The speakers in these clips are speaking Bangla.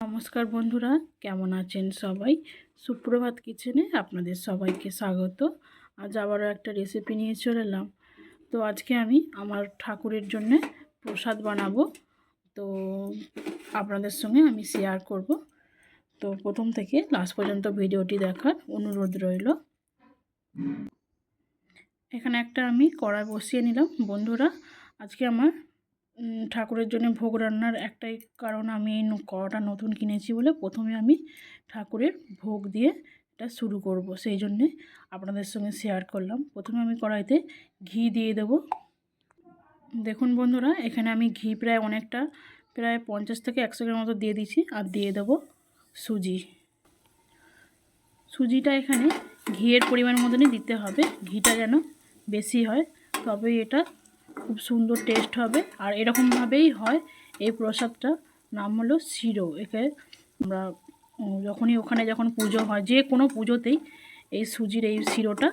নমস্কার বন্ধুরা, কেমন আছেন সবাই? সুপ্রভাত কিচেনে আপনাদের সবাইকে স্বাগত। আজ আবারও একটা রেসিপি নিয়ে চলে এলাম। তো আজকে আমি আমার ঠাকুরের জন্য প্রসাদ বানাবো। তো আপনাদের সঙ্গে আমি শেয়ার করব। তো প্রথম থেকে লাস্ট পর্যন্ত ভিডিওটি দেখার অনুরোধ রইল। এখানে একটা আমি কড়াই বসিয়ে নিলাম। বন্ধুরা, আজকে আমার ঠাকুরের জন্য ভোগ রান্নার একটাই কারণ আমি এই কড়াটা নতুন কিনেছি বলে প্রথমে আমি ঠাকুরের ভোগ দিয়ে এটা শুরু করব। সেই জন্যে আপনাদের সঙ্গে শেয়ার করলাম। প্রথমে আমি কড়াইতে ঘি দিয়ে দেব। দেখুন বন্ধুরা, এখানে আমি ঘি প্রায় অনেকটা, প্রায় পঞ্চাশ থেকে একশো গ্রাম মতো দিয়ে দিচ্ছি আর দিয়ে দেব সুজি। সুজিটা এখানে ঘিয়ের পরিমাণ মতনই দিতে হবে। ঘিটা যেন বেশি হয়, তবেই এটা খুব সুন্দর টেস্ট হবে। আর এরকমভাবেই হয় এই প্রসাদটা। নাম হলো শিরো। একে আমরা যখনই ওখানে যখন পুজো হয়, যে কোনো পুজোতেই এই সুজির এই শিরোটা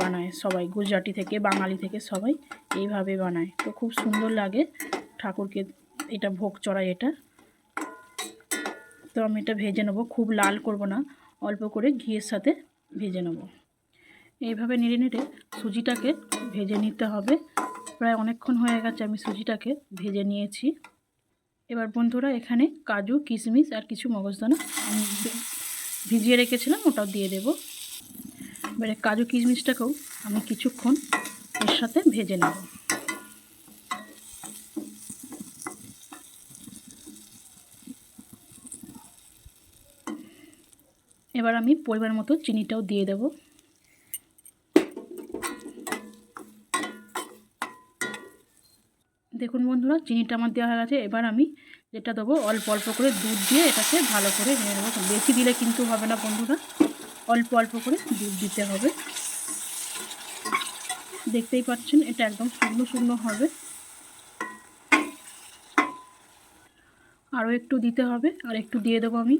বানায় সবাই, গুজরাটি থেকে, বাঙালি থেকে সবাই এইভাবে বানায়। তো খুব সুন্দর লাগে ঠাকুরকে, এটা ভোগ চড়ায় এটা। তো আমি এটা ভেজে নেব, খুব লাল করব না, অল্প করে ঘিয়ের সাথে ভেজে নেব। এইভাবে নেড়ে নেড়ে সুজিটাকে ভেজে নিতে হবে। প্রায় অনেকক্ষণ হয়ে গেছে আমি সুজিটাকে ভেজে নিয়েছি। এবার বন্ধুরা এখানে কাজু, কিশমিশ আর কিছু মগজদানা আমি ভিজিয়ে রেখেছিলাম ওটাও দিয়ে দেব। এবারে কাজু, কিশমিশটাকেও আমি কিছুক্ষণ এর সাথে ভেজে নেব। এবার আমি পরিমাণ মতো চিনিটাও দিয়ে দেবো। দেখুন বন্ধুরা, চিনিটা আমার দেওয়া হয়ে গেছে। এবার আমি যেটা দেবো, অল্প অল্প করে দুধ দিয়ে এটাকে ভালো করে নিয়ে নেব। বেশি দিলে কিন্তু হবে না বন্ধুরা, অল্প অল্প করে দুধ দিতে হবে। দেখতেই পাচ্ছেন, এটা একদম শুকনো শুকনো হবে। আরও একটু দিতে হবে, আর একটু দিয়ে দেবো আমি।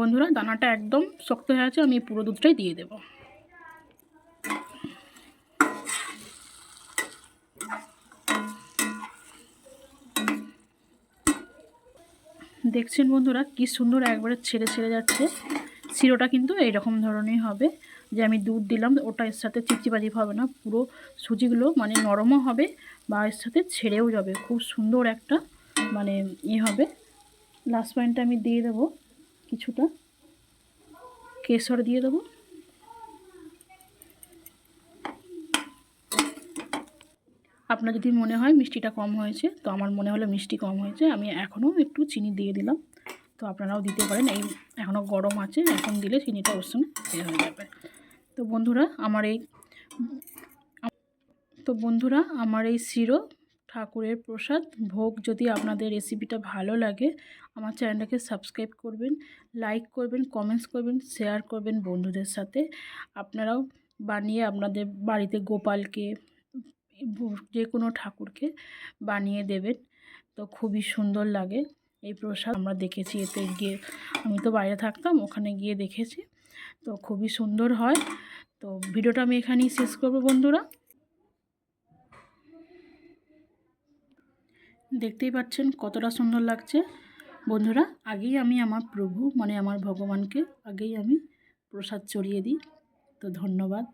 বন্ধুরা, দানাটা একদম শক্ত হয়ে আছে, আমি পুরো দুধটাই দিয়ে দেব। দেখছেন বন্ধুরা, কি সুন্দর একবারে ছেড়ে ছেড়ে যাচ্ছে। শিরোটা কিন্তু এইরকম ধরনের হবে। যে আমি দুধ দিলাম, ওটা এর সাথে চিপচিপাজি হবে না, পুরো সুজিগুলো মানে নরমও হবে, বা এর সাথে ছেড়েও যাবে। খুব সুন্দর একটা মানে ইয়ে হবে। লাস্ট পয়েন্টটা আমি দিয়ে দেবো। কিছুটা। কেশর দিয়ে দেবো। আপনার যদি মনে হয় মিষ্টিটা কম হয়েছে, তো আমার মনে হলো মিষ্টি কম হয়েছে, আমি এখনও একটু চিনি দিয়ে দিলাম। তো আপনারাও দিতে পারেন, এই এখনও গরম আছে, এখন দিলে চিনিটা ওর সঙ্গে হয়ে যাবে। তো বন্ধুরা, আমার এই তো বন্ধুরা, আমার এই সিরো ঠাকুরের প্রসাদ। ভোগ যদি আপনাদের রেসিপিটা ভালো লাগে, আমার চ্যানেলটাকে সাবস্ক্রাইব করবেন লাইক করবেন কমেন্টস করবেন শেয়ার করবেন বন্ধুদের সাথে। আপনারাও বানিয়ে আপনাদের বাড়িতে গোপালকে, যে কোনো ঠাকুরকে বানিয়ে দেবেন। তো খুবই সুন্দর লাগে। এই প্রসাদ আমরা দেখেছি, এতে গিয়ে আমি তো বাইরে থাকতাম, ওখানে গিয়ে দেখেছি। তো খুবই সুন্দর হয়। তো ভিডিওটা আমি এখানেই শেষ করব বন্ধুরা। দেখতেই পাচ্ছেন কতটা সুন্দর লাগছে। বন্ধুরা, আগেই আমি আমার প্রভু মানে আমার ভগবানকে আগেই আমি প্রসাদ চড়িয়ে দিই। তো ধন্যবাদ।